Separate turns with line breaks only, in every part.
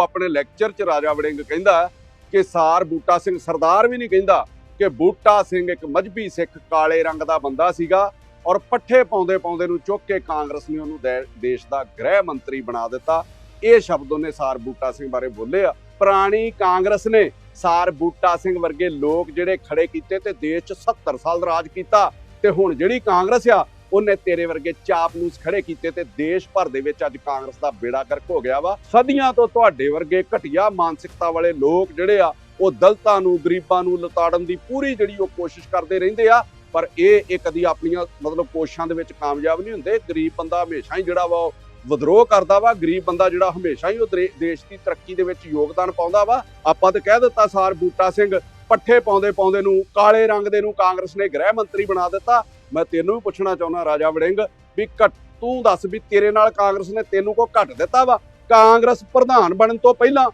ਉਹ ਆਪਣੇ ਲੈਕਚਰ 'ਚ ਰਾਜਾ ਵੜਿੰਗ ਕਹਿੰਦਾ ਕਿ ਸਾਰ ਬੂਟਾ ਸਿੰਘ ਸਰਦਾਰ ਵੀ ਨਹੀਂ ਕਹਿੰਦਾ ਕਿ ਬੂਟਾ ਸਿੰਘ ਇੱਕ ਮਜਬੀ ਸਿੱਖ ਕਾਲੇ ਰੰਗ ਦਾ ਬੰਦਾ ਸੀਗਾ ਔਰ ਪੱਠੇ ਪਾਉਂਦੇ ਪਾਉਂਦੇ ਨੂੰ ਚੁੱਕ ਕੇ ਕਾਂਗਰਸ ਨੇ ਉਹਨੂੰ ਦੇਸ਼ ਦਾ ਗ੍ਰਹਿ ਮੰਤਰੀ ਬਣਾ ਦਿੱਤਾ। ਇਹ ਸ਼ਬਦ ਉਹਨੇ ਸਾਰ ਬੂਟਾ ਸਿੰਘ ਬਾਰੇ ਬੋਲੇ ਆ ਪੁਰਾਣੀ ਕਾਂਗਰਸ ਨੇ ਸਾਰ ਬੂਟਾ ਸਿੰਘ ਵਰਗੇ ਲੋਕ ਜਿਹੜੇ ਖੜੇ ਕੀਤੇ ਤੇ ਦੇਸ਼ 'ਚ 70 ਸਾਲ ਰਾਜ ਕੀਤਾ ਤੇ ਹੁਣ ਜਿਹੜੀ ਕਾਂਗਰਸ ਆ ਉਹਨੇ ਤੇਰੇ ਵਰਗੇ ਚਾਪਲੂਸ ਖੜੇ ਕੀਤੇ ਤੇ ਦੇਸ਼ ਭਰ ਦੇ ਵਿੱਚ ਅੱਜ ਕਾਂਗਰਸ ਦਾ ਬੇੜਾ ਗਰਕ ਹੋ ਗਿਆ ਵਾ। ਸਦੀਆਂ ਤੋਂ ਤੁਹਾਡੇ ਵਰਗੇ ਘਟੀਆ ਮਾਨਸਿਕਤਾ ਵਾਲੇ ਲੋਕ ਜਿਹੜੇ ਆ, ਉਹ ਦਲਤਾਂ ਨੂੰ, ਗਰੀਬਾਂ ਨੂੰ ਲਤਾੜਨ ਦੀ ਪੂਰੀ ਜਿਹੜੀ ਉਹ ਕੋਸ਼ਿਸ਼ ਕਰਦੇ ਰਹਿੰਦੇ ਆ। ਪਰ ਇਹ ਇਹ ਕਦੀ ਆਪਣੀਆਂ ਮਤਲਬ ਕੋਸ਼ਿਸ਼ਾਂ ਦੇ ਵਿੱਚ ਕਾਮਯਾਬ ਨਹੀਂ ਹੁੰਦੇ। ਗਰੀਬ ਬੰਦਾ ਹਮੇਸ਼ਾ ਹੀ ਜਿਹੜਾ ਵਾ, ਉਹ ਵਿਦਰੋਹ ਕਰਦਾ ਵਾ। ਗਰੀਬ ਬੰਦਾ ਜਿਹੜਾ ਹਮੇਸ਼ਾ ਹੀ ਉਹ ਦਰੇ- ਦੇਸ਼ ਦੀ ਤਰੱਕੀ ਦੇ ਵਿੱਚ ਯੋਗਦਾਨ ਪਾਉਂਦਾ ਵਾ। ਆਪਾਂ ਤਾਂ ਕਹਿ ਦਿੱਤਾ ਸਾਰ ਬੂਟਾ ਸਿੰਘ, ਪੱਠੇ ਪਾਉਂਦੇ ਪਾਉਂਦੇ ਨੂੰ, ਕਾਲੇ ਰੰਗ ਦੇ ਨੂੰ ਕਾਂਗਰਸ ਨੇ ਗ੍ਰਹਿ ਮੰਤਰੀ ਬਣਾ ਦਿੱਤਾ। ਮੈਂ ਤੈਨੂੰ ਵੀ ਪੁੱਛਣਾ ਚਾਹੁੰਦਾ ਰਾਜਾ ਵੜਿੰਗ ਵੀ ਘੱਟ ਤੂੰ ਦੱਸ ਵੀ ਤੇਰੇ ਨਾਲ ਕਾਂਗਰਸ ਨੇ ਤੈਨੂੰ ਕੋ ਘੱਟ ਦਿੱਤਾ ਵਾ? ਕਾਂਗਰਸ ਪ੍ਰਧਾਨ ਬਣਨ ਤੋਂ ਪਹਿਲਾਂ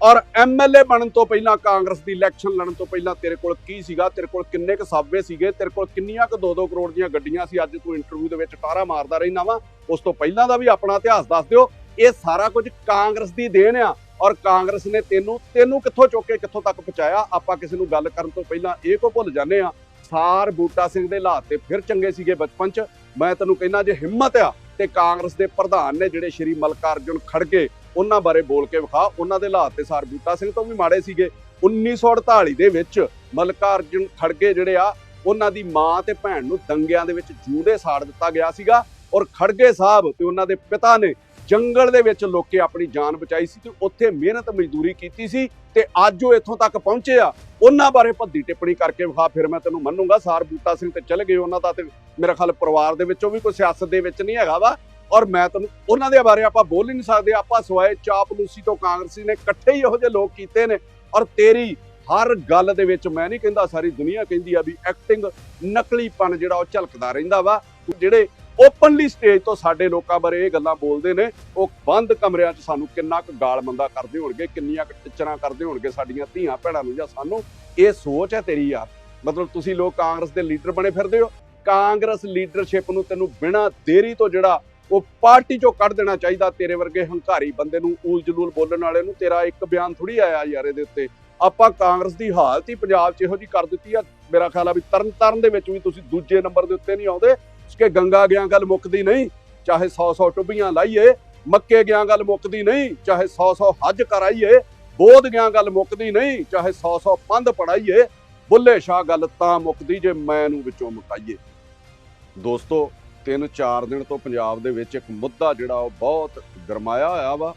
ਔਰ ਐਮਐਲਏ ਬਣਨ ਤੋਂ ਪਹਿਲਾਂ ਕਾਂਗਰਸ ਦੀ ਇਲੈਕਸ਼ਨ ਲੜਨ ਤੋਂ ਪਹਿਲਾਂ ਤੇਰੇ ਕੋਲ ਕੀ ਸੀਗਾ? ਤੇਰੇ ਕੋਲ ਕਿੰਨੇ ਕੁ ਸਾਬੇ ਸੀਗੇ? ਤੇਰੇ ਕੋਲ ਕਿੰਨੀਆਂ ਕੁ 2-2 ਕਰੋੜ ਦੀਆਂ ਗੱਡੀਆਂ ਸੀ? ਅੱਜ ਤੂੰ ਇੰਟਰਵਿਊ ਦੇ ਵਿੱਚ ਟਾਰਾ ਮਾਰਦਾ ਰਹਿਣਾ ਵਾ। ਉਸ ਤੋਂ ਪਹਿਲਾਂ ਦਾ ਵੀ ਆਪਣਾ ਇਤਿਹਾਸ ਦੱਸ ਦਿਓ। ਇਹ ਸਾਰਾ ਕੁਝ ਕਾਂਗਰਸ ਦੀ ਦੇਣ ਆ ਔਰ ਕਾਂਗਰਸ ਨੇ ਤੈਨੂੰ ਤੈਨੂੰ ਕਿੱਥੋਂ ਚੁੱਕ ਕੇ ਕਿੱਥੋਂ ਤੱਕ ਪਹੁੰਚਾਇਆ? ਆਪਾਂ ਕਿਸੇ ਨੂੰ ਗੱਲ ਕਰਨ ਤੋਂ ਪਹਿਲਾਂ ਇਹ ਕੋ ਭੁੱਲ ਜਾਂਦੇ ਆ ਸਾਰ ਬੂਟਾ ਸਿੰਘ ਦੇ ਹਾਲਾਤ ਤੇ ਫਿਰ ਚੰਗੇ ਸੀਗੇ ਬਚਪਨ ਚ। ਮੈਂ ਤੈਨੂੰ ਕਹਿੰਦਾ ਜੇ ਹਿੰਮਤ ਆ ਤੇ ਕਾਂਗਰਸ ਦੇ ਪ੍ਰਧਾਨ ਨੇ ਜਿਹੜੇ ਸ਼੍ਰੀ ਮਲਕਾਰਜੁਨ ਖੜਗੇ, ਉਹਨਾਂ ਬਾਰੇ ਬੋਲ ਕੇ ਵਿਖਾ। ਉਹਨਾਂ ਦੇ ਹਾਲਾਤ ਤੇ ਸਾਰ ਬੂਟਾ ਸਿੰਘ ਤੋਂ ਵੀ ਮਾੜੇ ਸੀਗੇ। 1948 ਦੇ ਵਿੱਚ ਮਲਕਾਰਜੁਨ ਖੜਗੇ ਜਿਹੜੇ ਆ, ਉਹਨਾਂ ਦੀ ਮਾਂ ਤੇ ਭੈਣ ਨੂੰ ਦੰਗਿਆਂ ਦੇ ਵਿੱਚ ਜੂਦੇ ਸਾੜ ਦਿੱਤਾ ਗਿਆ ਸੀਗਾ ਔਰ ਖੜਗੇ ਸਾਹਿਬ ਤੇ ਉਹਨਾਂ ਦੇ ਪਿਤਾ ਨੇ ਜੰਗਲ ਦੇ ਵਿੱਚ ਲੋਕੇ ਆਪਣੀ ਜਾਨ ਬਚਾਈ ਸੀ ਤੇ ਉੱਥੇ ਮਿਹਨਤ ਮਜ਼ਦੂਰੀ ਕੀਤੀ ਸੀ ਤੇ ਅੱਜ ਉਹ ਇੱਥੋਂ ਤੱਕ ਪਹੁੰਚੇ ਆ। ਉਹਨਾਂ ਬਾਰੇ ਭੱਦੀ ਟਿੱਪਣੀ ਕਰਕੇ ਵਿਖਾ ਫਿਰ ਮੈਂ ਤੈਨੂੰ ਮੰਨੂਗਾ। ਸਾਰ ਬੂਟਾ ਸਿੰਘ ਤੇ ਚਲੇ ਗਏ ਉਹਨਾਂ ਦਾ ਤੇ ਮੇਰਾ ਖਿਆਲ ਪਰਿਵਾਰ ਦੇ ਵਿੱਚੋਂ ਵੀ ਕੋਈ ਸਿਆਸਤ ਦੇ ਵਿੱਚ ਨਹੀਂ ਹੈਗਾ ਵਾ। ਔਰ ਮੈਂ ਤੈਨੂੰ ਉਹਨਾਂ ਦੇ ਬਾਰੇ ਆਪਾਂ ਬੋਲ ਹੀ ਨਹੀਂ ਸਕਦੇ। ਆਪਾਂ ਸਵਾਏ ਚਾਪਲੂਸੀ ਤੋਂ ਕਾਂਗਰਸੀ ਨੇ ਇਕੱਠੇ ਹੀ ਇਹੋ ਜਿਹੇ ਲੋਕ ਕੀਤੇ ਨੇ। ਔਰ ਤੇਰੀ ਹਰ ਗੱਲ ਦੇ ਵਿੱਚ ਮੈਂ ਨਹੀਂ ਕਹਿੰਦਾ ਸਾਰੀ ਦੁਨੀਆ ਕਹਿੰਦੀ ਆ ਵੀ ਐਕਟਿੰਗ ਨਕਲੀਪਨ ਜਿਹੜਾ ਉਹ ਝਲਕਦਾ ਰਹਿੰਦਾ ਵਾ। ਜਿਹੜੇ ਓਪਨਲੀ ਸਟੇਜ ਤੋਂ ਸਾਡੇ ਲੋਕਾਂ ਬਾਰੇ ਇਹ ਗੱਲਾਂ ਬੋਲਦੇ ਨੇ, ਉਹ ਬੰਦ ਕਮਰਿਆਂ 'ਚ ਸਾਨੂੰ ਕਿੰਨਾ ਕੁ ਗਾਲ ਮੰਦਾ ਕਰਦੇ ਹੋਣਗੇ, ਕਿੰਨੀਆਂ ਕੁ ਟਿੱਚਰਾਂ ਕਰਦੇ ਹੋਣਗੇ ਸਾਡੀਆਂ ਧੀਆਂ ਭੈਣਾਂ ਨੂੰ ਜਾਂ ਸਾਨੂੰ, ਇਹ ਸੋਚ ਹੈ ਤੇਰੀ ਯਾਰ। ਮਤਲਬ ਤੁਸੀਂ ਲੋਕ ਕਾਂਗਰਸ ਦੇ ਲੀਡਰ ਬਣੇ ਫਿਰਦੇ ਹੋ। ਕਾਂਗਰਸ ਲੀਡਰਸ਼ਿਪ ਨੂੰ ਤੈਨੂੰ ਬਿਨਾਂ ਦੇਰੀ ਤੋਂ ਜਿਹੜਾ ਉਹ ਪਾਰਟੀ ਚੋਂ ਕੱਢ ਦੇਣਾ ਚਾਹੀਦਾ, ਤੇਰੇ ਵਰਗੇ ਹੰਕਾਰੀ ਬੰਦੇ ਨੂੰ ਊਲ ਜਲੂਲ ਬੋਲਣ ਵਾਲੇ ਨੂੰ, ਤੇਰਾ ਇੱਕ ਬਿਆਨ ਥੋੜੀ ਆਇਆ ਯਾਰ ਇਹਦੇ ਉੱਤੇ। ਆਪਾਂ ਕਾਂਗਰਸ ਦੀ ਹਾਲਤ ਹੀ ਪੰਜਾਬ 'ਚ ਇਹੋ ਜੀ ਕਰ ਦਿੱਤੀ ਆ। ਮੇਰਾ ਖਿਆਲ ਆ ਵੀ ਤਰਨ ਤਾਰਨ ਦੇ ਵਿੱਚ ਵੀ ਤੁਸੀਂ ਦੂਜੇ ਨੰਬਰ ਦੇ ਉੱਤੇ ਨਹੀਂ ਆਉਂਦੇ। ਕਿ ਗੰਗਾ ਗਿਆ ਗੱਲ ਮੁੱਕਦੀ ਨਹੀਂ, ਚਾਹੇ 100-100 ਟੁੱਬੀਆਂ ਲਾਈਏ, ਮੱਕੇ ਗਿਆ ਗੱਲ ਮੁੱਕਦੀ ਨਹੀਂ, ਚਾਹੇ 100-100 ਹੱਜ ਕਰਾਈਏ, ਬੋਧ ਗਿਆ ਗੱਲ ਮੁੱਕਦੀ ਨਹੀਂ, ਚਾਹੇ 100-100 ਪੰਧ ਪੜਾਈਏ ਬੁੱਲੇ ਸ਼ਾਹ ਗੱਲ ਤਾਂ ਮੁੱਕਦੀ ਜੇ ਮੈਂ ਨੂੰ ਵਿੱਚੋਂ ਮੁਕਾਈਏ। ਦੋਸਤੋ, ਤਿੰਨ ਚਾਰ ਦਿਨ ਤੋਂ ਪੰਜਾਬ ਦੇ ਵਿੱਚ ਇੱਕ ਮੁੱਦਾ ਜਿਹੜਾ ਉਹ ਬਹੁਤ ਗਰਮਾਇਆ ਹੋਇਆ ਵਾ,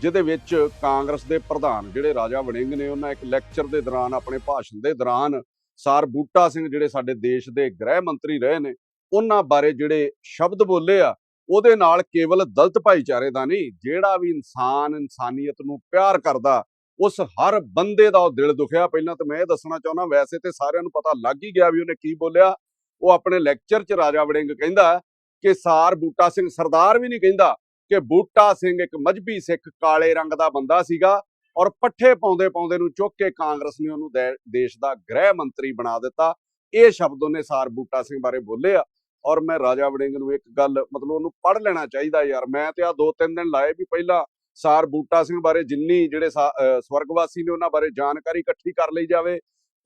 ਜਿਹਦੇ ਵਿੱਚ ਕਾਂਗਰਸ ਦੇ ਪ੍ਰਧਾਨ ਜਿਹੜੇ ਰਾਜਾ ਵੜਿੰਗ ਨੇ, ਉਹਨਾਂ ਇੱਕ ਲੈਕਚਰ ਦੇ ਦੌਰਾਨ, ਆਪਣੇ ਭਾਸ਼ਣ ਦੇ ਦੌਰਾਨ, ਸਾਰ ਬੂਟਾ ਸਿੰਘ ਜਿਹੜੇ ਸਾਡੇ ਦੇਸ਼ ਦੇ ਗ੍ਰਹਿ ਮੰਤਰੀ ਰਹੇ ਨੇ ਉਹਨਾਂ ਬਾਰੇ ਜਿਹੜੇ ਸ਼ਬਦ ਬੋਲੇ ਆ, ਉਹਦੇ ਨਾਲ ਕੇਵਲ ਦਲਤ ਭਾਈਚਾਰੇ ਦਾ ਨਹੀਂ, ਜਿਹੜਾ ਵੀ ਇਨਸਾਨ ਇਨਸਾਨੀਅਤ ਨੂੰ ਪਿਆਰ ਕਰਦਾ, ਉਸ ਹਰ ਬੰਦੇ ਦਾ ਉਹ ਦਿਲ ਦੁਖਿਆ। ਪਹਿਲਾਂ ਤਾਂ ਮੈਂ ਇਹ ਦੱਸਣਾ ਚਾਹੁੰਦਾ, ਵੈਸੇ ਤੇ ਸਾਰਿਆਂ ਨੂੰ ਪਤਾ ਲੱਗ ਹੀ ਗਿਆ ਵੀ ਉਹਨੇ ਕੀ ਬੋਲਿਆ। ਉਹ ਆਪਣੇ ਲੈਕਚਰ 'ਚ ਰਾਜਾ ਵੜਿੰਗ ਕਹਿੰਦਾ ਕਿ ਸਾਰ ਬੂਟਾ ਸਿੰਘ ਸਰਦਾਰ ਵੀ ਨਹੀਂ ਕਹਿੰਦਾ ਕਿ ਬੂਟਾ ਸਿੰਘ ਇੱਕ ਮਜਬੀ ਸਿੱਖ ਕਾਲੇ ਰੰਗ ਦਾ ਬੰਦਾ ਸੀਗਾ ਔਰ ਪੱਠੇ ਪਾਉਂਦੇ ਪਾਉਂਦੇ ਨੂੰ ਚੁੱਕ ਕੇ ਕਾਂਗਰਸ ਨੇ ਉਹਨੂੰ ਦੇ- ਦੇਸ਼ ਦਾ ਗ੍ਰਹਿ ਮੰਤਰੀ ਬਣਾ ਦਿੱਤਾ। ਇਹ ਸ਼ਬਦ ਉਹਨੇ ਸਾਰ ਬੂਟਾ ਸਿੰਘ ਬਾਰੇ ਬੋਲੇ ਆ। ਔਰ ਮੈਂ ਰਾਜਾ ਵੜਿੰਗ ਨੂੰ ਇੱਕ ਗੱਲ ਮਤਲਬ ਉਹਨੂੰ ਪੜ੍ਹ ਲੈਣਾ ਚਾਹੀਦਾ ਯਾਰ। ਮੈਂ ਤੇ ਆ ਦੋ ਤਿੰਨ ਦਿਨ ਲਾਏ ਵੀ ਪਹਿਲਾਂ ਸਾਰ ਬੂਟਾ ਸਿੰਘ ਬਾਰੇ ਜਿੰਨੀ ਜਿਹੜੇ ਸਾ- ਅਹ ਸਵਰਗਵਾਸੀ ਨੇ ਉਹਨਾਂ ਬਾਰੇ ਜਾਣਕਾਰੀ ਇਕੱਠੀ ਕਰ ਲਈ ਜਾਵੇ,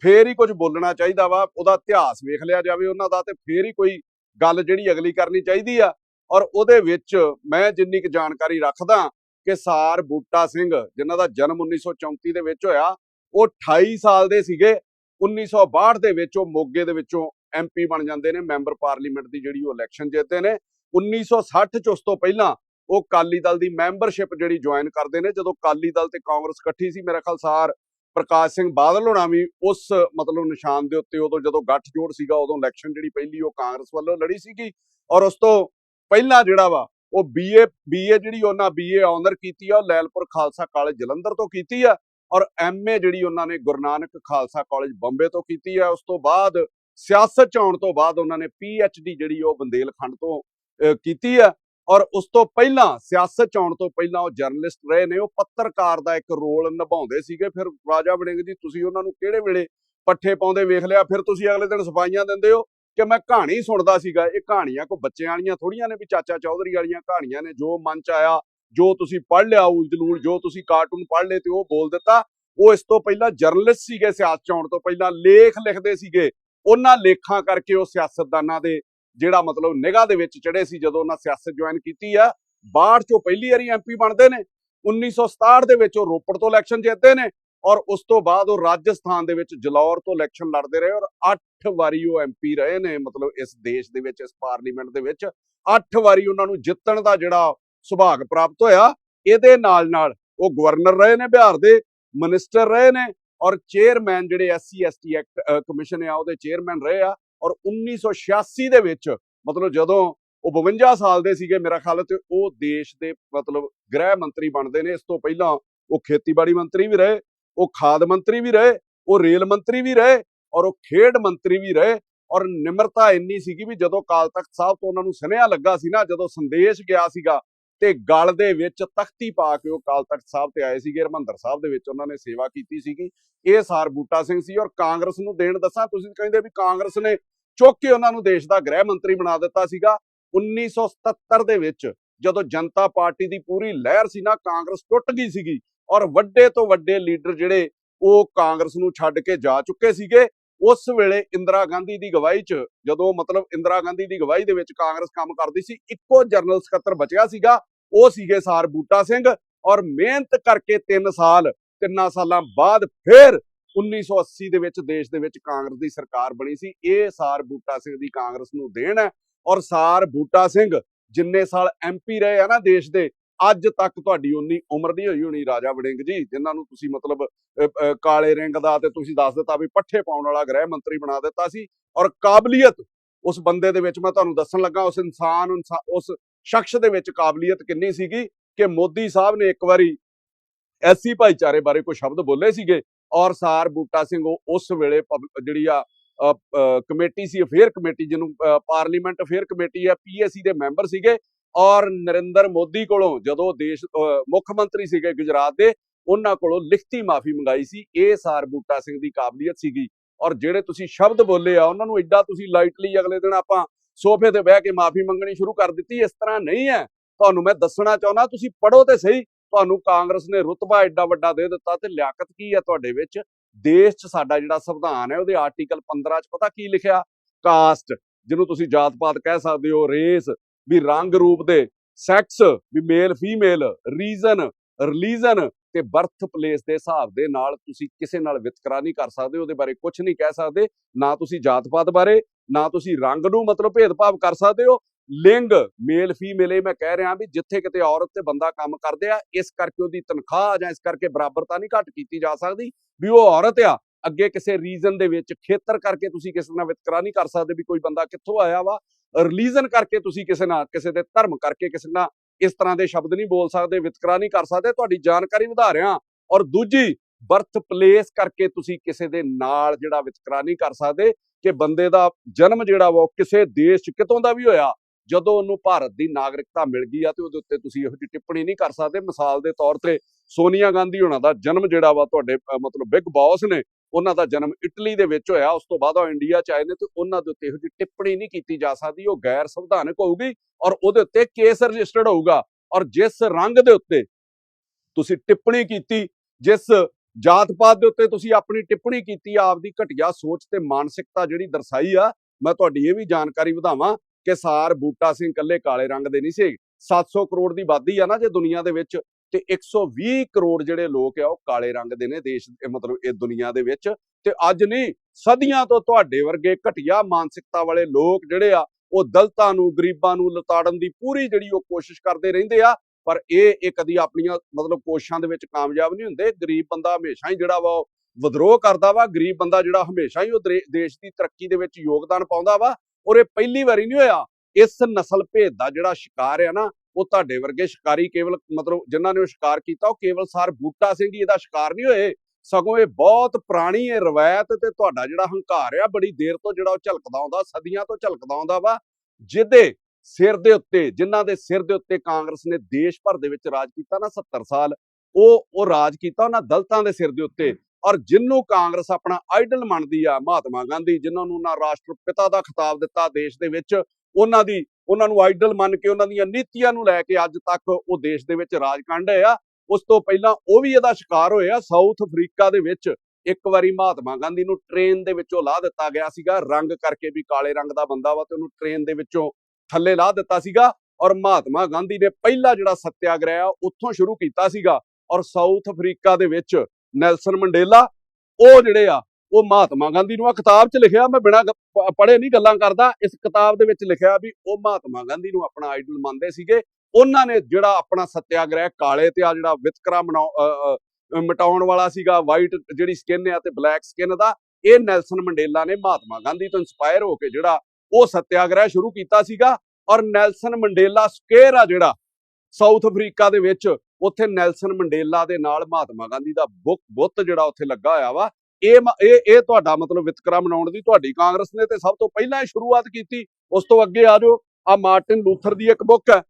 ਫੇਰ ਹੀ ਕੁਝ ਬੋਲਣਾ ਚਾਹੀਦਾ ਵਾ, ਉਹਦਾ ਇਤਿਹਾਸ ਵੇਖ ਲਿਆ ਜਾਵੇ ਉਹਨਾਂ ਦਾ ਤੇ ਫੇਰ ਹੀ ਕੋਈ ਗੱਲ ਜਿਹੜੀ ਅਗਲੀ ਕਰਨੀ ਚਾਹੀਦੀ ਆ। ਔਰ ਉਹਦੇ ਵਿੱਚ ਮੈਂ ਜਿੰਨੀ ਕੁ ਜਾਣਕਾਰੀ ਰੱਖਦਾ ਕਿ ਸਾਰ ਬੂਟਾ ਸਿੰਘ ਜਿਨ੍ਹਾਂ ਦਾ ਜਨਮ 1934 ਦੇ ਵਿੱਚ ਹੋਇਆ, ਉਹ 28 ਸਾਲ ਦੇ ਸੀਗੇ 1962 ਦੇ ਵਿੱਚ, ਉਹ ਮੋਗੇ ਦੇ ਵਿੱਚੋਂ ਐਮਪੀ ਬਣ ਜਾਂਦੇ ਨੇ, ਮੈਂਬਰ ਪਾਰਲੀਮੈਂਟ ਦੀ ਜਿਹੜੀ ਉਹ ਇਲੈਕਸ਼ਨ ਜਿੱਤਦੇ ਨੇ। 1960 ਚ ਉਸ ਤੋਂ ਪਹਿਲਾਂ ਉਹ ਕਾਲੀ ਦਲ ਦੀ ਮੈਂਬਰਸ਼ਿਪ ਜਿਹੜੀ ਜੁਆਇਨ ਕਰਦੇ ਨੇ। ਜਦੋਂ ਕਾਲੀ ਦਲ ਤੇ ਕਾਂਗਰਸ ਇਕੱਠੀ ਸੀ, ਮੇਰਾ ਖਿਆਲ ਸਾਰ ਪ੍ਰਕਾਸ਼ ਸਿੰਘ ਬਾਦਲ ਹੋਣਾ ਵੀ ਉਸ ਮਤਲਬ ਨਿਸ਼ਾਨ ਦੇ ਉੱਤੇ ਉਦੋਂ ਜਦੋਂ ਗੱਠ ਜੋੜ ਸੀਗਾ, ਉਦੋਂ ਇਲੈਕਸ਼ਨ ਜਿਹੜੀ ਪਹਿਲੀ ਉਹ ਕਾਂਗਰਸ ਵੱਲੋਂ ਲੜੀ ਸੀਗੀ। ਔਰ ਉਸ ਤੋਂ ਪਹਿਲਾਂ ਜਿਹੜਾ ਵਾ, ਉਹ ਬੀਏ ਬੀਏ ਜਿਹੜੀ ਉਹਨਾਂ ਬੀਏ ਆਨਰ ਕੀਤੀ ਆ, ਉਹ ਲੈਲਪੁਰ ਖਾਲਸਾ ਕਾਲਜ ਜਲੰਧਰ ਤੋਂ ਕੀਤੀ ਆ। ਔਰ ਐਮਏ ਜਿਹੜੀ ਉਹਨਾਂ ਨੇ ਗੁਰੂ ਨਾਨਕ ਖਾਲਸਾ ਕਾਲਜ ਬੰਬੇ ਤੋਂ ਕੀਤੀ ਆ। ਉਸ ਤੋਂ ਬਾਅਦ ਸਿਆਸਤ ਚ ਆਉਣ ਤੋਂ ਬਾਅਦ ਉਹਨਾਂ ਨੇ ਪੀ ਐਚ ਡੀ ਜਿਹੜੀ ਉਹ ਬੰਦੇਲਖੰਡ ਤੋਂ ਕੀਤੀ ਹੈ ਔਰ ਉਸ ਤੋਂ ਪਹਿਲਾਂ, ਸਿਆਸਤ ਚ ਆਉਣ ਤੋਂ ਪਹਿਲਾਂ ਉਹ ਜਰਨਲਿਸਟ ਰਹੇ ਨੇ, ਉਹ ਪੱਤਰਕਾਰ ਦਾ ਇੱਕ ਰੋਲ ਨਿਭਾਉਂਦੇ ਸੀਗੇ, ਫਿਰ ਰਾਜਾ ਵੜਿੰਗ ਜੀ ਤੁਸੀਂ ਉਹਨਾਂ ਨੂੰ ਕਿਹੜੇ ਵੇਲੇ ਪੱਠੇ ਪਾਉਂਦੇ ਵੇਖ ਲਿਆ, ਫਿਰ ਤੁਸੀਂ ਅਗਲੇ ਦਿਨ ਸਫਾਈਆਂ ਦਿੰਦੇ ਹੋ ਕਿ ਮੈਂ ਕਹਾਣੀ ਸੁਣਦਾ ਸੀਗਾ, ਇਹ ਕਹਾਣੀਆਂ ਕੋ ਬੱਚਿਆਂ ਵਾਲੀਆਂ ਥੋੜੀਆਂ ਨੇ ਵੀ ਚਾਚਾ ਚੌਧਰੀ ਵਾਲੀਆਂ ਕਹਾਣੀਆਂ ਨੇ, ਜੋ ਮਨ ਚ ਆਇਆ, ਜੋ ਤੁਸੀਂ ਪੜ੍ਹ ਲਿਆ ਉਲ ਜੋ ਤੁਸੀਂ ਕਾਰਟੂਨ ਪੜ੍ਹ ਲਏ ਤੇ ਉਹ ਬੋਲ ਦਿੱਤਾ, ਉਹ ਇਸ ਤੋਂ ਪਹਿਲਾਂ ਜਰਨਲਿਸਟ ਸੀਗੇ ਸਿਆਸਤ 'ਚ ਆਉਣ ਤੋਂ ਪਹਿਲਾਂ, ਲੇਖ ਲਿਖਦੇ ਸੀਗੇ ਉਹਨਾਂ ਲੇਖਾਂ ਕਰਕੇ ਉਹ ਸਿਆਸਤਦਾਨਾਂ ਦੇ ਜਿਹੜਾ ਮਤਲਬ ਨਿਗਾਹ ਦੇ ਵਿੱਚ ਚੜੇ ਸੀ ਜਦੋਂ ਉਹਨਾਂ ਸਿਆਸਤ ਜੁਆਇਨ ਕੀਤੀ ਆ ਬਾਹਰ ਚੋਂ ਪਹਿਲੀ ਵਾਰੀ ਐਮਪੀ ਬਣਦੇ ਨੇ 1967 ਦੇ ਵਿੱਚ ਉਹ ਰੋਪੜ ਤੋਂ ਇਲੈਕਸ਼ਨ ਜਿੱਤਦੇ ਨੇ ਔਰ ਉਸ ਤੋਂ ਬਾਅਦ ਉਹ ਰਾਜਸਥਾਨ ਦੇ ਵਿੱਚ ਜਲੌਰ ਤੋਂ ਇਲੈਕਸ਼ਨ ਲੜਦੇ ਰਹੇ ਔਰ 8 ਵਾਰੀ ਉਹ ਐਮਪੀ ਰਹੇ ਨੇ ਮਤਲਬ ਇਸ ਦੇਸ਼ ਦੇ ਵਿੱਚ, ਇਸ ਪਾਰਲੀਮੈਂਟ ਦੇ ਵਿੱਚ। 8 ਵਾਰੀ ਉਹਨਾਂ ਨੂੰ ਜਿੱਤਣ ਦਾ ਜਿਹੜਾ ਸੁਭਾਗ ਪ੍ਰਾਪਤ ਹੋਇਆ, ਇਹਦੇ ਨਾਲ ਨਾਲ ਉਹ ਗਵਰਨਰ ਰਹੇ ਨੇ ਬਿਹਾਰ ਦੇ, ਮਿਨਿਸਟਰ ਰਹੇ ਨੇ ਔਰ ਚੇਅਰਮੈਨ ਜਿਹੜੇ ਐਸਸੀ ਐਸਟੀ ਐਕਟ ਕਮਿਸ਼ਨ ਆ, ਉਹਦੇ ਚੇਅਰਮੈਨ ਰਹੇ ਆ ਔਰ 1986 ਦੇ ਵਿੱਚ ਮਤਲਬ ਜਦੋਂ ਉਹ 52 ਸਾਲ ਦੇ ਸੀਗੇ ਮੇਰਾ ਖਿਆਲ ਤੇ ਉਹ ਦੇਸ਼ ਦੇ ਮਤਲਬ ਗ੍ਰਹਿ ਮੰਤਰੀ ਬਣਦੇ ਨੇ, ਇਸ ਤੋਂ ਪਹਿਲਾਂ ਉਹ ਖੇਤੀਬਾੜੀ ਮੰਤਰੀ ਵੀ ਰਹੇ, ਉਹ ਖਾਦ ਮੰਤਰੀ ਵੀ ਰਹੇ, ਉਹ ਰੇਲ ਮੰਤਰੀ ਵੀ ਰਹੇ ਔਰ ਉਹ ਖੇਡ ਮੰਤਰੀ ਵੀ ਰਹੇ ਔਰ ਨਿਮਰਤਾ ਇੰਨੀ ਸੀਗੀ ਵੀ ਜਦੋਂ ਕਾਲ ਤਖਤ ਸਾਹਿਬ ਤੋਂ ਉਹਨਾਂ ਨੂੰ ਸੁਨੇਹਾ ਲੱਗਾ ਸੀ ਨਾ, ਜਦੋਂ ਸੰਦੇਸ਼ ਗਿਆ ਸੀਗਾ ਤੇ ਗਲ ਦੇ ਵਿੱਚ ਤਖਤੀ ਪਾ ਕੇ ਉਹ ਕਾਲ ਤਖਤ ਸਾਹਿਬ ਤੇ ਆਏ ਸੀਗੇ, ਹਰਮੰਦਰ ਸਾਹਿਬ ਦੇ ਵਿੱਚ ਉਹਨਾਂ ਨੇ ਸੇਵਾ ਕੀਤੀ ਸੀਗੀ। ਇਹ ਸਾਰ ਬੂਟਾ ਸਿੰਘ ਸੀ ਔਰ ਕਾਂਗਰਸ ਨੂੰ ਦੇਣ ਦੱਸਾਂ, ਤੁਸੀਂ ਕਹਿੰਦੇ ਵੀ ਕਾਂਗਰਸ ਨੇ ਚੁੱਕ ਕੇ ਉਹਨਾਂ ਨੂੰ ਦੇਸ਼ ਦਾ ਗ੍ਰਹਿ ਮੰਤਰੀ ਬਣਾ ਦਿੱਤਾ ਸੀਗਾ। 1977 ਦੇ ਵਿੱਚ ਜਦੋਂ ਜਨਤਾ ਪਾਰਟੀ ਦੀ ਪੂਰੀ ਲਹਿਰ ਸੀ ਨਾ, ਕਾਂਗਰਸ ਟੁੱਟ ਗਈ ਸੀਗੀ ਔਰ ਵੱਡੇ ਤੋਂ ਵੱਡੇ ਲੀਡਰ ਜਿਹੜੇ ਉਹ ਕਾਂਗਰਸ ਨੂੰ ਛੱਡ ਕੇ ਜਾ ਚੁੱਕੇ ਸੀਗੇ। ਉਸ ਵੇਲੇ ਇੰਦਰਾ ਗਾਂਧੀ ਦੀ ਗਵਾਹੀ 'ਚ ਜਦੋਂ ਮਤਲਬ ਇੰਦਰਾ ਗਾਂਧੀ ਦੀ ਗਵਾਹੀ ਦੇ ਵਿੱਚ ਕਾਂਗਰਸ ਕੰਮ ਕਰਦੀ ਸੀ, ਇੱਕੋ ਜਨਰਲ ਸਕੱਤਰ ਬਚਿਆ ਸੀਗਾ। ਉਹ ਸੀਗੇ ਸਾਰ ਬੂਟਾ ਸਿੰਘ ਔਰ ਮਿਹਨਤ ਕਰਕੇ 3 ਸਾਲ, ਤਿੰਨਾਂ ਸਾਲਾਂ ਬਾਅਦ ਫਿਰ 1980 ਦੇ ਵਿੱਚ ਦੇਸ਼ ਦੇ ਵਿੱਚ ਕਾਂਗਰਸ ਦੀ ਸਰਕਾਰ ਬਣੀ ਸੀ। ਇਹ ਸਾਰ ਬੂਟਾ ਸਿੰਘ ਦੀ ਕਾਂਗਰਸ ਨੂੰ ਦੇਣ ਹੈ ਔਰ ਸਾਰ ਬੂਟਾ ਸਿੰਘ ਜਿੰਨੇ ਸਾਲ ਐਮਪੀ ਰਹੇ ਆ ਨਾ ਦੇਸ਼ ਦੇ, ਅੱਜ ਤੱਕ ਤੁਹਾਡੀ ਉਨੀ ਉਮਰ ਨਹੀਂ ਹੋਈ ਹੋਣੀ ਰਾਜਾ ਵੜਿੰਗ ਜੀ, ਜਿਨ੍ਹਾਂ ਨੂੰ ਤੁਸੀਂ ਮਤਲਬ ਕਾਲੇ ਰਿੰਗ ਦਾ ਤੇ ਤੁਸੀਂ ਦੱਸ ਦਿੱਤਾ ਵੀ ਪੱਠੇ ਪਾਉਣ ਵਾਲਾ ਗ੍ਰਹਿ ਮੰਤਰੀ ਬਣਾ ਦਿੱਤਾ ਸੀ। ਔਰ ਕਾਬਲੀਅਤ ਉਸ ਬੰਦੇ ਦੇ ਵਿੱਚ ਮੈਂ ਤੁਹਾਨੂੰ ਦੱਸਣ ਲੱਗਾ, ਉਸ ਇਨਸਾਨ ਇਨਸਾ- ਉਸ ਸ਼ਖਸ ਦੇ ਵਿੱਚ ਕਾਬਲੀਅਤ ਕਿੰਨੀ ਸੀਗੀ ਕਿ ਮੋਦੀ ਸਾਹਿਬ ਨੇ ਇੱਕ ਵਾਰੀ ਐਸੀ ਭਾਈਚਾਰੇ ਬਾਰੇ ਕੋਈ ਸ਼ਬਦ ਬੋਲੇ ਸੀਗੇ ਔਰ ਸਾਰ ਬੂਟਾ ਸਿੰਘ ਉਹ ਉਸ ਵੇਲੇ ਪਬ- ਜਿਹੜੀ ਆ ਕਮੇਟੀ ਸੀ, ਅਫੇਅਰ ਕਮੇਟੀ ਜਿਹਨੂੰ ਪਾਰਲੀਮੈਂਟ ਅਫੇਅਰ ਕਮੇਟੀ ਆ ਪੀਐਸਸੀ ਦੇ ਮੈਂਬਰ ਸੀਗੇ ਔਰ ਨਰਿੰਦਰ ਮੋਦੀ ਕੋਲੋਂ ਜਦੋਂ ਦੇਸ਼ ਮੁੱਖ ਮੰਤਰੀ ਸੀਗੇ ਗੁਜਰਾਤ ਦੇ, ਉਹਨਾਂ ਕੋਲੋਂ ਲਿਖਤੀ ਮਾਫੀ ਮੰਗਾਈ ਸੀ, ਇਹ ਸਾਰ ਬੂਟਾ ਸਿੰਘ ਦੀ ਕਾਬਲੀਅਤ ਸੀਗੀ ਔਰ ਜਿਹੜੇ ਤੁਸੀਂ ਸ਼ਬਦ ਬੋਲੇ ਆ, ਉਹਨਾਂ ਨੂੰ ਐਡਾ ਤੁਸੀਂ ਲਾਈਟਲੀ ਅਗਲੇ ਦਿਨ ਆਪਾਂ ਸੋਫੇ ਤੇ ਬਹਿ ਕੇ ਮਾਫੀ ਮੰਗਣੀ ਸ਼ੁਰੂ ਕਰ ਦਿੱਤੀ, ਇਸ ਤਰ੍ਹਾਂ ਨਹੀਂ ਹੈ। ਤੁਹਾਨੂੰ ਮੈਂ ਦੱਸਣਾ ਚਾਹੁੰਦਾ, ਤੁਸੀਂ ਪੜੋ ਤੇ ਸਹੀ। ਤੁਹਾਨੂੰ ਕਾਂਗਰਸ ਨੇ ਰੁਤਬਾ ਐਡਾ ਵੱਡਾ ਦੇ ਦਿੱਤਾ ਤੇ ਲਿਆਕਤ ਕੀ ਹੈ ਤੁਹਾਡੇ ਵਿੱਚ? ਦੇਸ਼ 'ਚ ਸਾਡਾ ਜਿਹੜਾ ਸੰਵਿਧਾਨ ਹੈ, ਉਹਦੇ ਆਰਟੀਕਲ 15 'ਚ ਪਤਾ ਕੀ ਲਿਖਿਆ? ਕਾਸਟ, ਜਿਹਨੂੰ ਤੁਸੀਂ ਜਾਤ ਪਾਤ ਕਹਿ ਸਕਦੇ ਹੋ, ਰੇਸ, ਵੀ ਰੰਗ ਰੂਪ ਦੇ, ਸੈਕਸ, ਵੀ ਮੇਲ, ਫੀਮੇਲ, ਰੀਜਨ, ਰਿਲੀਜਨ ਤੇ ਬਰਥ ਪਲੇਸ ਦੇ ਹਿਸਾਬ ਦੇ ਨਾਲ ਤੁਸੀਂ ਕਿਸੇ ਨਾਲ ਵਿਤਕਰਾ ਨਹੀਂ ਕਰ ਸਕਦੇ, ਉਹਦੇ ਬਾਰੇ ਕੁਝ ਨਹੀਂ ਕਹਿ ਸਕਦੇ, ਨਾ ਤੁਸੀਂ ਜਾਤ ਪਾਤ ਬਾਰੇ ਨਾ ਤੁਸੀਂ ਰੰਗ ਨੂੰ ਮਤਲਬ ਭੇਦਭਾਵ ਕਰ ਸਕਦੇ ਹੋ। ਲਿੰਗ ਮੇਲ ਫੀਮੇਲ ਇਹ ਮੈਂ ਕਹਿ ਰਿਹਾ ਵੀ ਜਿੱਥੇ ਕਿਤੇ ਔਰਤ ਤੇ ਬੰਦਾ ਕੰਮ ਕਰਦੇ ਆ, ਇਸ ਕਰਕੇ ਉਹਦੀ ਤਨਖਾਹ ਜਾਂ ਇਸ ਕਰਕੇ ਬਰਾਬਰਤਾ ਨਹੀਂ ਘੱਟ ਕੀਤੀ ਜਾ ਸਕਦੀ ਵੀ ਉਹ ਔਰਤ ਆ। ਅੱਗੇ ਕਿਸੇ ਰੀਜਨ ਦੇ ਵਿੱਚ ਖੇਤਰ ਕਰਕੇ ਤੁਸੀਂ ਕਿਸੇ ਨਾਲ ਵਿਤਕਰਾ ਨਹੀਂ ਕਰ ਸਕਦੇ ਵੀ ਕੋਈ ਬੰਦਾ ਕਿੱਥੋਂ ਆਇਆ ਵਾ। ਰਿਲੀਜਨ ਕਰਕੇ ਤੁਸੀਂ ਕਿਸੇ ਨਾਲ, ਕਿਸੇ ਦੇ ਧਰਮ ਕਰਕੇ ਕਿਸੇ ਨਾਲ ਇਸ ਤਰ੍ਹਾਂ ਦੇ ਸ਼ਬਦ ਨਹੀਂ ਬੋਲ ਸਕਦੇ, ਵਿਤਕਰਾ ਨਹੀਂ ਕਰ ਸਕਦੇ। ਤੁਹਾਡੀ ਜਾਣਕਾਰੀ ਵਧਾ ਰਿਹਾ। ਔਰ ਦੂਜੀ ਬਰਥ ਪਲੇਸ ਕਰਕੇ ਤੁਸੀਂ ਕਿਸੇ ਦੇ ਨਾਲ ਜਿਹੜਾ ਵਿਤਕਰਾ ਨਹੀਂ ਕਰ ਸਕਦੇ ਕਿ ਬੰਦੇ ਦਾ ਜਨਮ ਜਿਹੜਾ ਵਾ ਉਹ ਕਿਸੇ ਦੇਸ਼ 'ਚ ਕਿਤੋਂ ਦਾ ਵੀ ਹੋਇਆ, ਜਦੋਂ ਉਹਨੂੰ ਭਾਰਤ ਦੀ ਨਾਗਰਿਕਤਾ ਮਿਲ ਗਈ ਆ ਤੇ ਉਹਦੇ ਉੱਤੇ ਤੁਸੀਂ ਇਹੋ ਜਿਹੀ ਟਿੱਪਣੀ ਨਹੀਂ ਕਰ ਸਕਦੇ। ਮਿਸਾਲ ਦੇ ਤੌਰ ਤੇ ਸੋਨੀਆ ਗਾਂਧੀ ਹੋਣਾ ਦਾ ਜਨਮ ਜਿਹੜਾ ਵਾ ਤੁਹਾਡੇ ਮਤਲਬ ਬਿਗ ਬੌਸ ਨੇ, ਉਹਨਾਂ ਦਾ ਜਨਮ ਇਟਲੀ ਦੇ ਵਿੱਚ ਹੋਇਆ, ਉਸ ਤੋਂ ਬਾਅਦ ਉਹ ਇੰਡੀਆ ਚ ਆਏ ਨੇ ਤੇ ਉਹਨਾਂ ਦੇ ਉੱਤੇ ਇਹੋ ਜਿਹੀ ਟਿੱਪਣੀ ਨਹੀਂ ਕੀਤੀ ਜਾ ਸਕਦੀ, ਉਹ ਗੈਰ ਸੰਵਿਧਾਨਕ ਹੋਊਗੀ ਔਰ ਉਹਦੇ ਉੱਤੇ ਕੇਸ ਰਜਿਸਟਰਡ ਹੋਊਗਾ ਔਰ ਜਿਸ ਰੰਗ ਦੇ ਉੱਤੇ ਤੁਸੀਂ ਟਿੱਪਣੀ ਕੀਤੀ, ਜਿਸ ਜਾਤ ਪਾਤ ਦੇ ਉੱਤੇ ਤੁਸੀਂ ਆਪਣੀ ਟਿੱਪਣੀ ਕੀਤੀ, ਆਪਦੀ ਘਟੀਆ ਸੋਚ ਤੇ ਮਾਨਸਿਕਤਾ ਜਿਹੜੀ ਦਰਸਾਈ ਆ, ਮੈਂ ਤੁਹਾਡੀ ਇਹ ਵੀ ਜਾਣਕਾਰੀ ਵਧਾਵਾਂ ਕਿ ਸਾਰ ਬੂਟਾ ਸਿੰਘ ਕੱਲੇ ਕਾਲੇ ਰੰਗ ਦੇ ਨਹੀਂ ਸੀ। 700 ਕਰੋੜ ਦੀ ਆਬਾਦੀ ਆ ਨਾ ਜੇ ਦੁਨੀਆ ਦੇ ਵਿੱਚ, ਤੇ 120 ਕਰੋੜ ਜਿਹੜੇ ਲੋਕ ਆ, ਉਹ ਕਾਲੇ ਰੰਗ ਦੇ ਨੇ ਦੇਸ਼ ਮਤਲਬ ਇਹ ਦੁਨੀਆ ਦੇ ਵਿੱਚ। ਤੇ ਅੱਜ ਨਹੀਂ, ਸਦੀਆਂ ਤੋਂ ਤੁਹਾਡੇ ਵਰਗੇ ਘਟੀਆ ਮਾਨਸਿਕਤਾ ਵਾਲੇ ਲੋਕ ਜਿਹੜੇ ਆ, ਉਹ ਦਲਤਾਂ ਨੂੰ, ਗਰੀਬਾਂ ਨੂੰ ਲਤਾੜਨ ਦੀ ਪੂਰੀ ਜਿਹੜੀ ਉਹ ਕੋਸ਼ਿਸ਼ ਕਰਦੇ ਰਹਿੰਦੇ ਆ ਪਰ ਇਹ ਇਹ ਕਦੀ ਆਪਣੀਆਂ ਮਤਲਬ ਕੋਸ਼ਿਸ਼ਾਂ ਦੇ ਵਿੱਚ ਕਾਮਯਾਬ ਨਹੀਂ ਹੁੰਦੇ। ਗਰੀਬ ਬੰਦਾ ਹਮੇਸ਼ਾ ਹੀ ਜਿਹੜਾ ਵਾ ਵਿਦਰੋਹ ਕਰਦਾ ਵਾ। ਗਰੀਬ ਬੰਦਾ ਜਿਹੜਾ ਹਮੇਸ਼ਾ ਹੀ ਉਹ ਦੇਸ਼ ਦੀ ਤਰੱਕੀ ਦੇ ਵਿੱਚ ਯੋਗਦਾਨ ਪਾਉਂਦਾ ਵਾ ਔਰ ਇਹ ਪਹਿਲੀ ਵਾਰੀ ਨਹੀਂ ਹੋਇਆ। ਇਸ ਨਸਲ ਭੇਦ ਦਾ ਜਿਹੜਾ ਸ਼ਿਕਾਰ ਆ ਨਾ, ਉਹ ਤੁਹਾਡੇ ਵਰਗੇ ਸ਼ਿਕਾਰੀ ਕੇਵਲ ਮਤਲਬ ਜਿਨ੍ਹਾਂ ਨੇ ਉਹ ਸ਼ਿਕਾਰ ਕੀਤਾ, ਉਹ ਕੇਵਲ ਸਾਰ ਬੂਟਾ ਸਿੰਘ ਹੀ ਇਹਦਾ ਸ਼ਿਕਾਰ ਨਹੀਂ ਹੋਏ। ਸਗੋਂ ਇਹ ਬਹੁਤ ਪੁਰਾਣੀ ਇਹ ਰਵਾਇਤ ਤੇ ਤੁਹਾਡਾ ਜਿਹੜਾ ਹੰਕਾਰ ਆ, ਬੜੀ ਦੇਰ ਤੋਂ ਜਿਹੜਾ ਉਹ ਝਲਕਦਾ ਆਉਂਦਾ, ਸਦੀਆਂ ਤੋਂ ਝਲਕਦਾ ਆਉਂਦਾ ਵਾ, ਜਿਹਦੇ ਸਿਰ ਦੇ ਉੱਤੇ, ਜਿਨ੍ਹਾਂ ਦੇ ਸਿਰ ਦੇ ਉੱਤੇ ਕਾਂਗਰਸ ਨੇ ਦੇਸ਼ ਭਰ ਦੇ ਵਿੱਚ ਰਾਜ ਕੀਤਾ ਨਾ 70 ਸਾਲ, ਉਹ ਉਹ ਰਾਜ ਕੀਤਾ ਉਹਨਾਂ ਦਲਤਾਂ ਦੇ ਸਿਰ ਦੇ ਉੱਤੇ ਔਰ ਜਿੰਨੂੰ ਕਾਂਗਰਸ ਆਪਣਾ ਆਈਡਲ ਮੰਨਦੀ ਆ ਮਹਾਤਮਾ ਗਾਂਧੀ, ਜਿਨ੍ਹਾਂ ਨੂੰ ਉਹਨਾਂ ਰਾਸ਼ਟਰਪਿਤਾ ਦਾ ਖਿਤਾਬ ਦਿੱਤਾ ਦੇਸ਼ ਦੇ ਵਿੱਚ, ਉਹਨਾਂ ਦੀ, ਉਹਨਾਂ ਨੂੰ ਆਈਡਲ ਮੰਨ ਕੇ ਉਹਨਾਂ ਦੀਆਂ ਨੀਤੀਆਂ ਨੂੰ ਲੈ ਕੇ ਅੱਜ ਤੱਕ ਉਹ ਦੇਸ਼ ਦੇ ਵਿੱਚ ਰਾਜ ਕਰਨ ਆ ਉਸ ਤੋਂ ਪਹਿਲਾਂ ਉਹ ਵੀ ਇਹਦਾ ਸ਼ਿਕਾਰ ਹੋਇਆ ਸਾਊਥ ਅਫਰੀਕਾ ਦੇ ਵਿੱਚ ਇੱਕ ਵਾਰੀ ਮਹਾਤਮਾ ਗਾਂਧੀ ਨੂੰ ਟ੍ਰੇਨ ਦੇ ਵਿੱਚੋਂ ਲਾ ਦਿੱਤਾ ਗਿਆ ਸੀਗਾ, ਰੰਗ ਕਰਕੇ ਵੀ ਕਾਲੇ ਰੰਗ ਦਾ ਬੰਦਾ ਵਾ ਤੇ ਉਹਨੂੰ ਟ੍ਰੇਨ ਦੇ ਵਿੱਚੋਂ ਥੱਲੇ ਲਾਹ ਦਿੱਤਾ ਸੀਗਾ ਔਰ ਮਹਾਤਮਾ ਗਾਂਧੀ ਨੇ ਪਹਿਲਾ ਜਿਹੜਾ ਸੱਤਿਆਗ੍ਰਹਿ ਆ, ਉੱਥੋਂ ਸ਼ੁਰੂ ਕੀਤਾ ਸੀਗਾ ਔਰ ਸਾਊਥ ਅਫਰੀਕਾ ਦੇ ਵਿੱਚ ਨੈਲਸਨ ਮੰਡੇਲਾ, ਉਹ ਜਿਹੜੇ ਆ, ਉਹ ਮਹਾਤਮਾ ਗਾਂਧੀ ਨੂੰ ਆ ਕਿਤਾਬ 'ਚ ਲਿਖਿਆ, ਮੈਂ ਬਿਨਾਂ ਪੜ੍ਹੇ ਨਹੀਂ ਗੱਲਾਂ ਕਰਦਾ, ਇਸ ਕਿਤਾਬ ਦੇ ਵਿੱਚ ਲਿਖਿਆ ਵੀ ਉਹ ਮਹਾਤਮਾ ਗਾਂਧੀ ਨੂੰ ਆਪਣਾ ਆਈਡਲ ਮੰਨਦੇ ਸੀਗੇ, ਉਹਨਾਂ ਨੇ ਜਿਹੜਾ ਆਪਣਾ ਸੱਤਿਆਗ੍ਰਹਿ ਕਾਲੇ ਤੇ ਆ ਜਿਹੜਾ ਵਿਤਕਰਾ ਮਨਾਉ- ਮਿਟਾਉਣ ਵਾਲਾ ਸੀਗਾ ਵਾਈਟ ਜਿਹੜੀ ਸਕਿਨ ਆ ਤੇ ਬਲੈਕ ਸਕਿਨ ਦਾ, ਇਹ ਨੈਲਸਨ ਮੰਡੇਲਾ ਨੇ ਮਹਾਤਮਾ ਗਾਂਧੀ ਤੋਂ ਇਨਸਪਾਇਰ ਹੋ ਕੇ ਜਿਹੜਾ ਉਹ ਸਤਿਆਗ੍ਰਹਿ ਸ਼ੁਰੂ ਕੀਤਾ ਸੀਗਾ ਔਰ ਨੈਲਸਨ ਮੰਡੇਲਾ ਸਕੁਅਰ ਆ ਜਿਹੜਾ ਸਾਊਥ ਅਫਰੀਕਾ ਦੇ ਵਿੱਚ, ਉੱਥੇ ਨੈਲਸਨ ਮੰਡੇਲਾ ਦੇ ਨਾਲ ਮਹਾਤਮਾ ਗਾਂਧੀ ਦਾ ਬੁੱਕ, ਬੁੱਤ ਜਿਹੜਾ ਉੱਥੇ ਲੱਗਾ ਹੋਇਆ ਵਾ। ਇਹ ਇਹ ਇਹ ਤੁਹਾਡਾ ਮਤਲਬ ਵਿਤਕਰਾ ਮਨਾਉਣ ਦੀ ਤੁਹਾਡੀ ਕਾਂਗਰਸ ਨੇ ਤੇ ਸਭ ਤੋਂ ਪਹਿਲਾਂ ਇਹ ਸ਼ੁਰੂਆਤ ਕੀਤੀ, ਉਸ ਤੋਂ ਅੱਗੇ ਆ ਜਾਓ। ਆ ਮਾਰਟਿਨ ਲੂਥਰ ਦੀ ਇੱਕ ਬੁੱਕ ਹੈ।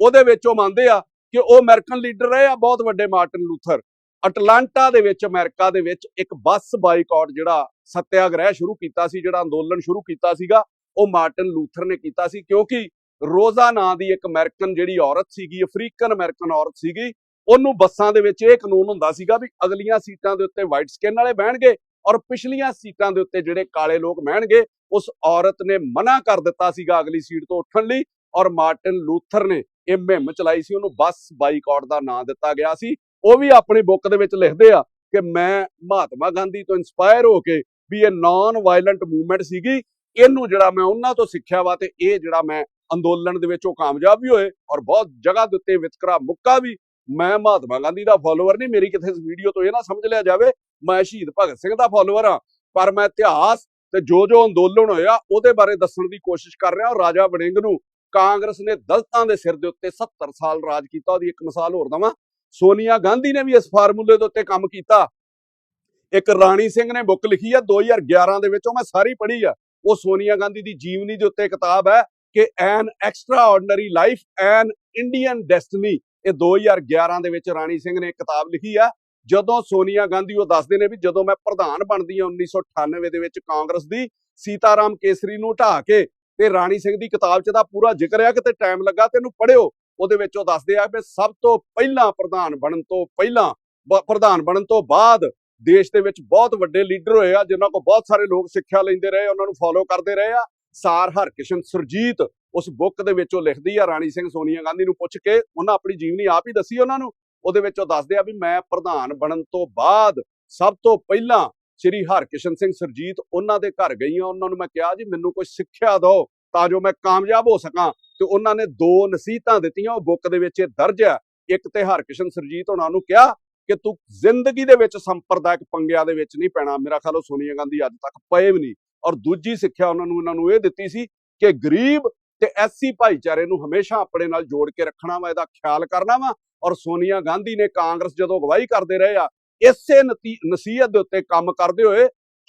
ਉਹਦੇ ਵਿੱਚ ਉਹ ਮੰਨਦੇ ਆ ਕਿ ਉਹ ਅਮਰੀਕਨ ਲੀਡਰ ਰਹੇ ਆ, ਬਹੁਤ ਵੱਡੇ ਮਾਰਟਿਨ ਲੂਥਰ। ਅਟਲਾਂਟਾ ਦੇ ਵਿੱਚ, ਅਮਰੀਕਾ ਦੇ ਵਿੱਚ ਇੱਕ ਬੱਸ ਬਾਈਕਾਟ ਜਿਹੜਾ ਸਤਿਆਗ੍ਰਹਿ ਸ਼ੁਰੂ ਕੀਤਾ ਸੀ, ਜਿਹੜਾ ਅੰਦੋਲਨ ਸ਼ੁਰੂ ਕੀਤਾ ਸੀਗਾ। ਉਹ ਮਾਰਟਿਨ ਲੂਥਰ ਨੇ ਕੀਤਾ ਸੀ, ਕਿਉਂਕਿ ਰੋਜ਼ਾ ਨਾਂ ਦੀ ਇੱਕ ਅਮਰੀਕਨ ਜਿਹੜੀ ਔਰਤ ਸੀਗੀ, ਅਫਰੀਕਨ ਅਮਰੀਕਨ ਔਰਤ ਸੀਗੀ, ਉਹਨੂੰ ਬੱਸਾਂ ਦੇ ਵਿੱਚ ਇਹ ਕਾਨੂੰਨ ਹੁੰਦਾ ਸੀਗਾ ਵੀ ਅਗਲੀਆਂ ਸੀਟਾਂ ਦੇ ਉੱਤੇ ਵਾਈਟ ਸਕਿਨ ਵਾਲੇ ਬਹਿਣਗੇ ਔਰ ਪਿਛਲੀਆਂ ਸੀਟਾਂ ਦੇ ਉੱਤੇ ਜਿਹੜੇ ਕਾਲੇ ਲੋਕ ਬਹਿਣਗੇ, ਉਸ ਔਰਤ ਨੇ ਮਨਾ ਕਰ ਦਿੱਤਾ ਸੀਗਾ ਅਗਲੀ ਸੀਟ ਤੋਂ ਉੱਠਣ ਲਈ ਔਰ ਮਾਰਟਿਨ ਲੂਥਰ ਨੇ ਇਹ ਮੁਹਿੰਮ ਚਲਾਈ ਸੀ, ਉਹਨੂੰ ਬੱਸ ਬਾਈਕਾਟ ਦਾ ਨਾਂ ਦਿੱਤਾ ਗਿਆ ਸੀ। ਉਹ ਵੀ ਆਪਣੀ ਬੁੱਕ ਦੇ ਵਿੱਚ ਲਿਖਦੇ ਆ ਕਿ ਮੈਂ ਮਹਾਤਮਾ ਗਾਂਧੀ ਤੋਂ ਇਨਸਪਾਇਰ ਹੋ ਕੇ ਵੀ ਇਹ ਨਾਨ ਵਾਇਲੈਂਟ ਮੂਵਮੈਂਟ ਸੀਗੀ ਇਹਨੂੰ ਜਿਹੜਾ ਮੈਂ ਉਹਨਾਂ ਤੋਂ ਸਿੱਖਿਆ ਵਾ ਤੇ ਇਹ ਜਿਹੜਾ ਮੈਂ ਅੰਦੋਲਨ ਦੇ ਵਿੱਚ ਉਹ ਕਾਮਯਾਬ ਵੀ ਹੋਏ ਔਰ ਬਹੁਤ ਜਗ੍ਹਾ ਦੇ ਉੱਤੇ ਵਿਤਕਰਾ ਮੁੱਕਾ ਵੀ ਮੈਂ ਮਹਾਤਮਾ ਗਾਂਧੀ ਦਾ ਫਾਲੋਅਰ ਨਹੀਂ, ਮੇਰੀ ਕਿਥੇ ਇਸ ਵੀਡੀਓ ਤੋਂ ਇਹ ਨਾ ਸਮਝ ਲਿਆ ਜਾਵੇ, ਮੈਂ ਸ਼ਹੀਦ ਭਗਤ ਸਿੰਘ ਦਾ ਫਾਲੋਅਰ ਹਾਂ, ਪਰ ਮੈਂ ਇਤਿਹਾਸ ਤੇ ਜੋ ਜੋ ਅੰਦੋਲਨ ਹੋਇਆ ਉਹਦੇ ਬਾਰੇ ਦੱਸਣ ਦੀ ਕੋਸ਼ਿਸ਼ ਕਰ ਰਿਹਾ ਔਰ ਰਾਜਾ ਵੜਿੰਗ ਨੂੰ ਕਾਂਗਰਸ ਨੇ ਦਲਤਾਂ ਦੇ ਸਿਰ ਦੇ ਉੱਤੇ 70 ਸਾਲ ਰਾਜ ਕੀਤਾ, ਉਹਦੀ ਇੱਕ ਮਿਸਾਲ ਹੋਰ ਦਵਾਂ। ਸੋਨੀਆ ਗਾਂਧੀ ਨੇ ਵੀ ਇਸ ਫਾਰਮੂਲੇ ਦੇ ਉੱਤੇ ਕੰਮ ਕੀਤਾ। ਇੱਕ ਰਾਣੀ ਸਿੰਘ ਨੇ ਬੁੱਕ ਲਿਖੀ ਆ 2011 ਦੇ ਵਿੱਚ ਉਹ ਮੈਂ ਸਾਰੀ ਪੜ੍ਹੀ ਆ। ਉਹ ਸੋਨੀਆ ਗਾਂਧੀ ਦੀ ਜੀਵਨੀ ਦੇ ਉੱਤੇ ਕਿਤਾਬ ਹੈ ਕਿ an extraordinary life, an Indian destiny. ਇਹ 2011 ਦੇ ਵਿੱਚ ਰਾਣੀ ਸਿੰਘ ਨੇ ਕਿਤਾਬ ਲਿਖੀ ਆ। ਜਦੋਂ ਸੋਨੀਆ ਗਾਂਧੀ ਉਹ ਦੱਸਦੇ ਨੇ ਵੀ ਜਦੋਂ ਮੈਂ ਪ੍ਰਧਾਨ ਬਣਦੀ ਆ 1998 ਦੇ ਵਿੱਚ ਕਾਂਗਰਸ ਦੀ, ਸੀਤਾਰਾਮ ਕੇਸਰੀ ਨੂੰ ਢਾ ਕੇ ਤੇ ਰਾਣੀ ਸਿੰਘ ਦੀ ਕਿਤਾਬ 'ਚ ਦਾ ਪੂਰਾ ਜ਼ਿਕਰ ਆ, ਕਿਤੇ ਟਾਈਮ ਲੱਗਾ ਤੇ ਇਹਨੂੰ ਪੜਿਓ ਉਹਦੇ ਵਿੱਚ ਉਹ ਦੱਸਦੇ ਆ ਕਿ ਸਭ ਤੋਂ ਪਹਿਲਾਂ ਪ੍ਰਧਾਨ ਬਣਨ ਤੋਂ ਪਹਿਲਾਂ, ਬ- ਪ੍ਰਧਾਨ ਬਣਨ ਤੋਂ ਬਾਅਦ ਦੇਸ਼ ਦੇ ਵਿੱਚ ਬਹੁਤ ਵੱਡੇ ਲੀਡਰ ਹੋਏ ਆ, ਜਿਨ੍ਹਾਂ ਕੋਲ ਬਹੁਤ ਸਾਰੇ ਲੋਕ ਸਿੱਖਿਆ ਲੈਂਦੇ ਰਹੇ, ਉਹਨਾਂ ਨੂੰ ਫੋਲੋ ਕਰਦੇ ਰਹੇ ਆ। ਸਾਰ ਹਰਕਿਸ਼ਨ ਸੁਰਜੀਤ ਉਸ ਬੁੱਕ ਦੇ ਵਿੱਚ ਉਹ ਲਿਖਦੀ ਆ, ਰਾਣੀ ਸਿੰਘ ਸੋਨੀਆ ਗਾਂਧੀ ਨੂੰ ਪੁੱਛ ਕੇ, ਉਹਨਾਂ ਆਪਣੀ ਜੀਵਨੀ ਆਪ ਹੀ ਦੱਸੀ ਉਹਨਾਂ ਨੂੰ। ਉਹਦੇ ਵਿੱਚ ਉਹ ਦੱਸਦੇ ਆ ਵੀ ਮੈਂ ਪ੍ਰਧਾਨ ਬਣਨ ਤੋਂ ਬਾਅਦ ਸਭ ਤੋਂ ਪਹਿਲਾਂ ਸ੍ਰੀ ਹਰਕਿਸ਼ਨ ਸਿੰਘ ਸੁਰਜੀਤ ਉਹਨਾਂ ਦੇ ਘਰ ਗਈ ਆ। ਉਹਨਾਂ ਨੂੰ ਮੈਂ ਕਿਹਾ, ਜੀ, ਮੈਨੂੰ ਕੋਈ ਸਿੱਖਿਆ ਦਿਓ ਤਾਂ ਜੋ ਮੈਂ ਕਾਮਯਾਬ ਹੋ ਸਕਾਂ। ਤੇ ਉਹਨਾਂ ਨੇ ਦੋ ਨਸੀਹਤਾਂ ਦਿੱਤੀਆਂ, ਉਹ ਬੁੱਕ ਦੇ ਵਿੱਚ ਇਹ ਦਰਜ ਹੈ ਇੱਕ ਤੇ ਹਰਕਿਸ਼ਨ ਸੁਰਜੀਤ ਉਹਨਾਂ ਨੂੰ ਕਿਹਾ ਕਿ ਤੂੰ ਜ਼ਿੰਦਗੀ ਦੇ ਵਿੱਚ ਸੰਪਰਦਾਇਕ ਪੰਗਿਆਂ ਦੇ ਵਿੱਚ ਨਹੀਂ ਪੈਣਾ। ਮੇਰਾ ਖਿਆਲ ਉਹ ਸੋਨੀਆ ਗਾਂਧੀ ਅੱਜ ਤੱਕ ਪਏ ਵੀ ਨਹੀਂ। ਔਰ ਦੂਜੀ ਸਿੱਖਿਆ ਉਹਨਾਂ ਨੂੰ ਇਹਨਾਂ ਨੂੰ ਇਹ ਦਿੱਤੀ ਸੀ ਕਿ ਗਰੀਬ ਤੇ ਐਸਸੀ ਭਾਈਚਾਰੇ ਨੂੰ ਹਮੇਸ਼ਾ ਆਪਣੇ ਨਾਲ ਜੋੜ ਕੇ ਰੱਖਣਾ ਵਾ, ਇਹਦਾ ਖਿਆਲ ਕਰਨਾ ਵਾ। ਔਰ ਸੋਨੀਆ ਗਾਂਧੀ ਨੇ ਕਾਂਗਰਸ ਜਦੋਂ ਅਗਵਾਈ ਕਰਦੇ ਰਹੇ ਆ, ਇਸੇ ਨਤੀ- ਨਸੀਹਤ ਦੇ ਉੱਤੇ ਕੰਮ ਕਰਦੇ ਹੋਏ,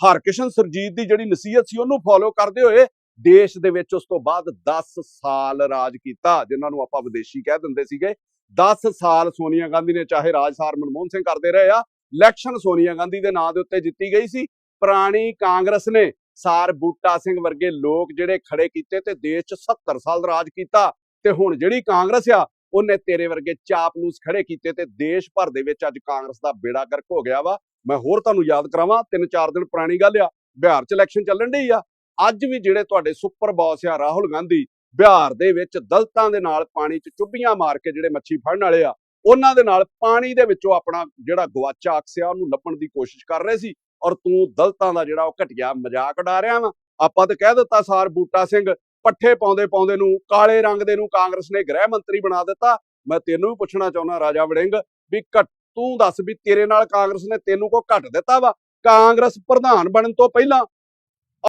ਹਰਕਿਸ਼ਨ ਸੁਰਜੀਤ ਦੀ ਜਿਹੜੀ ਨਸੀਹਤ ਸੀ ਉਹਨੂੰ ਫੋਲੋ ਕਰਦੇ ਹੋਏ ਦੇਸ਼ ਦੇ ਵਿੱਚ ਉਸ ਤੋਂ ਬਾਅਦ 10 ਸਾਲ ਰਾਜ ਕੀਤਾ, ਜਿਨ੍ਹਾਂ ਨੂੰ ਆਪਾਂ ਵਿਦੇਸ਼ੀ ਕਹਿ ਦਿੰਦੇ ਸੀਗੇ। 10 ਸਾਲ ਸੋਨੀਆ ਗਾਂਧੀ ਨੇ ਚਾਹੇ ਰਾਜਸਾਰ ਮਨਮੋਹਨ ਸਿੰਘ ਕਰਦੇ ਰਹੇ ਆ, ਇਲੈਕਸ਼ਨ ਸੋਨੀਆ ਗਾਂਧੀ ਦੇ ਨਾਂ ਦੇ ਉੱਤੇ ਜਿੱਤੀ ਗਈ ਸੀ। ਪੁਰਾਣੀ ਕਾਂਗਰਸ ਨੇ ਸਾਰ ਬੂਟਾ ਸਿੰਘ ਵਰਗੇ ਲੋਕ ਜਿਹੜੇ ਖੜੇ ਕੀਤੇ ਤੇ ਦੇਸ਼ 'ਚ 70 ਸਾਲ ਰਾਜ ਕੀਤਾ। ਤੇ ਹੁਣ ਜਿਹੜੀ ਕਾਂਗਰਸ ਆ, ਉਹਨੇ ਤੇਰੇ ਵਰਗੇ ਚਾਪਲੂਸ ਖੜੇ ਕੀਤੇ ਤੇ ਦੇਸ਼ ਭਰ ਦੇ ਵਿੱਚ ਅੱਜ ਕਾਂਗਰਸ ਦਾ ਬੇੜਾ ਗਰਕ ਹੋ ਗਿਆ ਵਾ। ਮੈਂ ਹੋਰ ਤੁਹਾਨੂੰ ਯਾਦ ਕਰਾਵਾਂ, ਤਿੰਨ ਚਾਰ ਦਿਨ ਪੁਰਾਣੀ ਗੱਲ ਆ, ਬਿਹਾਰ 'ਚ ਇਲੈਕਸ਼ਨ ਚੱਲਣ ਢਈ ਆ। ਅੱਜ ਵੀ ਜਿਹੜੇ ਤੁਹਾਡੇ ਸੁਪਰ ਬੌਸ ਆ, ਰਾਹੁਲ ਗਾਂਧੀ ਬਿਹਾਰ ਦੇ ਵਿੱਚ ਦਲਤਾਂ ਦੇ ਨਾਲ ਪਾਣੀ 'ਚ ਚੁੱਭੀਆਂ ਮਾਰ ਕੇ ਜਿਹੜੇ ਮੱਛੀ ਫੜਨ ਵਾਲੇ ਆ, ਉਹਨਾਂ ਦੇ ਨਾਲ ਪਾਣੀ ਦੇ ਵਿੱਚੋਂ ਆਪਣਾ ਜਿਹੜਾ ਗਵਾਚਾ ਅਕਸ ਆ, ਉਹਨੂੰ ਲੱਭਣ ਦੀ ਕੋਸ਼ਿਸ਼ ਕਰ ਰਹੇ ਸੀ ਔਰ ਤੂੰ ਦਲਤਾਂ ਦਾ ਜਿਹੜਾ ਉਹ ਘਟਿਆ ਮਜ਼ਾਕ ਉਡਾ ਰਿਹਾ ਵਾ। ਆਪਾਂ ਤਾਂ ਕਹਿ ਦਿੱਤਾ ਸਾਰ ਬੂਟਾ ਸਿੰਘ, ਪੱਠੇ ਪਾਉਂਦੇ ਪਾਉਂਦੇ ਨੂੰ, ਕਾਲੇ ਰੰਗ ਦੇ ਨੂੰ ਕਾਂਗਰਸ ਨੇ ਗ੍ਰਹਿ ਮੰਤਰੀ ਬਣਾ ਦਿੱਤਾ। ਮੈਂ ਤੈਨੂੰ ਵੀ ਪੁੱਛਣਾ ਚਾਹੁੰਦਾ ਰਾਜਾ ਵੜਿੰਗ ਵੀ ਘੱਟ, ਤੂੰ ਦੱਸ ਵੀ ਤੇਰੇ ਨਾਲ ਕਾਂਗਰਸ ਨੇ ਤੈਨੂੰ ਕੋ ਘੱਟ ਦਿੱਤਾ ਵਾ? ਕਾਂਗਰਸ ਪ੍ਰਧਾਨ ਬਣਨ ਤੋਂ ਪਹਿਲਾਂ